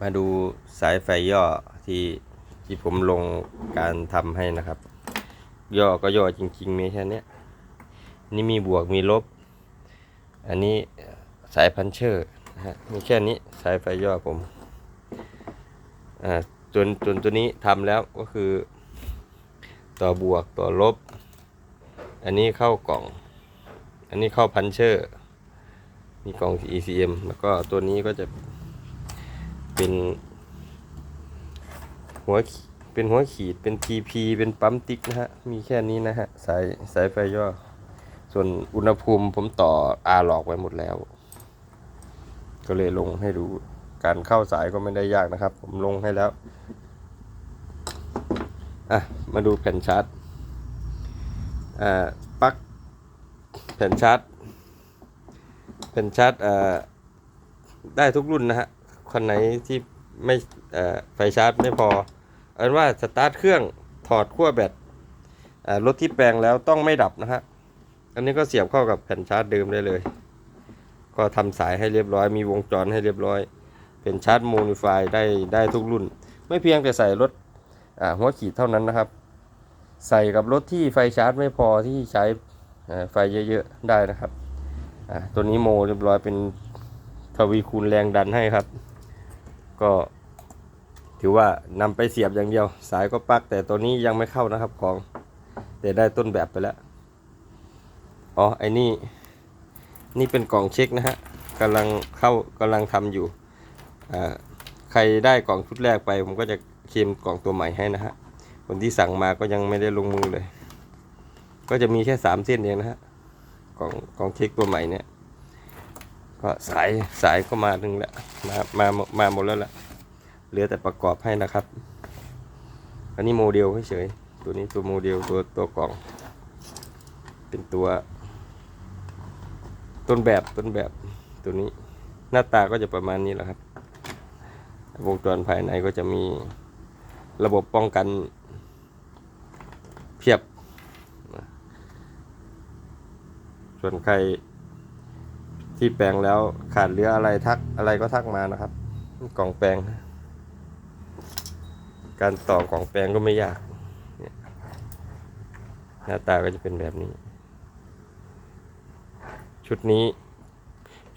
มาดูสายไฟย่อที่ที่ผมลงการทำให้นะครับ ย่อก็ย่อจริงๆมีแค่นี้นี่มีบวกมีลบ อันนี้สายพันเชอร์นะฮะมีแค่นี้สายไฟย่อผมอ่าจนจนตัวนี้ทำแล้วก็คือ ต่อบวกต่อลบ อันนี้เข้ากล่อง อันนี้เข้าพันเชอร์มีกล่อง ECM แล้วก็ตัวนี้ก็จะ เป็น หัวเป็นหัวขีดเป็น TP เป็นปั๊มติ๊กนะฮะ มีแค่นี้นะฮะ สายสายไฟย่อ ส่วนอุณหภูมิผมต่ออาหลอกไว้หมดแล้ว ก็เลยลงให้ดูการเข้าสายก็ไม่ได้ยากนะครับ ผมลงให้แล้วอะมาดูแผ่นชาร์จอ่าปลั๊กแผ่นชาร์จแผ่นชาร์จอ่อได้ทุกรุ่นนะฮะ คนไหนที่ไม่ไฟชาร์จไม่พอเอาเป็นว่าสตาร์ทเครื่องถอดขั้วแบตรถที่แปลงแล้วต้องไม่ดับนะฮะอันนี้ก็เสียบเข้ากับแผ่นชาร์จเดิมได้เลย ก็ทำสายให้เรียบร้อย มีวงจรให้เรียบร้อย เป็นชาร์จโมนิฟายได้ได้ทุกรุ่น ไม่เพียงแต่ใส่รถหัวขีดเท่านั้นนะครับ ใส่กับรถที่ไฟชาร์จไม่พอที่ใช้ไฟเยอะๆได้นะครับตัวนี้โมเรียบร้อยเป็นทวีคูณแรงดันให้ครับ ก็ถือว่านำไปเสียบอย่างเดียว สายก็ปักแต่ตัวนี้ยังไม่เข้านะครับของ แต่ได้ต้นแบบไปแล้ว อ๋อไอ้นี่ นี่เป็นกล่องเช็คนะฮะกำลังเข้ากำลังทำอยู่อ่าใครได้กล่องชุดแรกไป ผมก็จะเคลมกล่องตัวใหม่ให้นะฮะคนที่สั่งมาก็ยังไม่ได้ลงมือเลย ก็จะมีแค่สามเส้นเองนะฮะกล่องกล่องเช็คตัวใหม่เนี่ย ก็สายสายก็มาหนึ่งแล้วมามามาหมดแล้วล่ะเหลือแต่ประกอบให้นะครับ อันนี้โมเดลเฉยตัวนี้ตัวโมเดลตัวตัวกล่อง เป็นตัว ต้นแบบต้นแบบตัวนี้หน้าตาก็จะประมาณนี้แหละครับ วงจรภายในก็จะมีระบบป้องกันเพียบ ส่วนใคร ที่แปลงแล้วขาดเหลืออะไรทักอะไรก็ทักมานะครับ กล่องแปลง การต่อกล่องแปลงก็ไม่ยากหน้าตาก็จะเป็นแบบนี้ ชุดนี้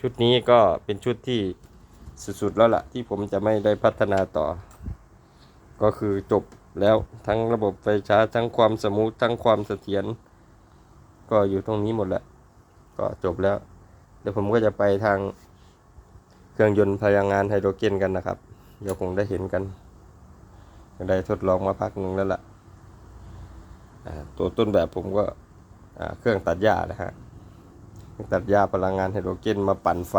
ชุดนี้ก็เป็นชุดที่สุดๆแล้วล่ะ ที่ผมจะไม่ได้พัฒนาต่อ ก็คือจบแล้วทั้งระบบไฟช้าทั้งความสมูททั้งความเสถียรก็อยู่ตรงนี้หมดแหล้วก็จบแล้ว เดี๋ยวผมก็จะไปทางเครื่องยนต์พลังงานไฮโดรเจนกันนะครับ เดี๋ยวคงได้เห็นกันได้ทดลองมาพักหนึ่งแล้วล่ะอ่าตัวต้นแบบผมก็เครื่องตัดหญ้านะฮะเครื่องตัดหญ้าพลังงานไฮโดรเจนมาปั่นไฟ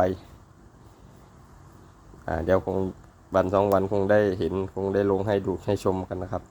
เดี๋ยวคงวันสองวันคงได้เห็นคงได้ลงให้ดูให้ชมกันนะครับ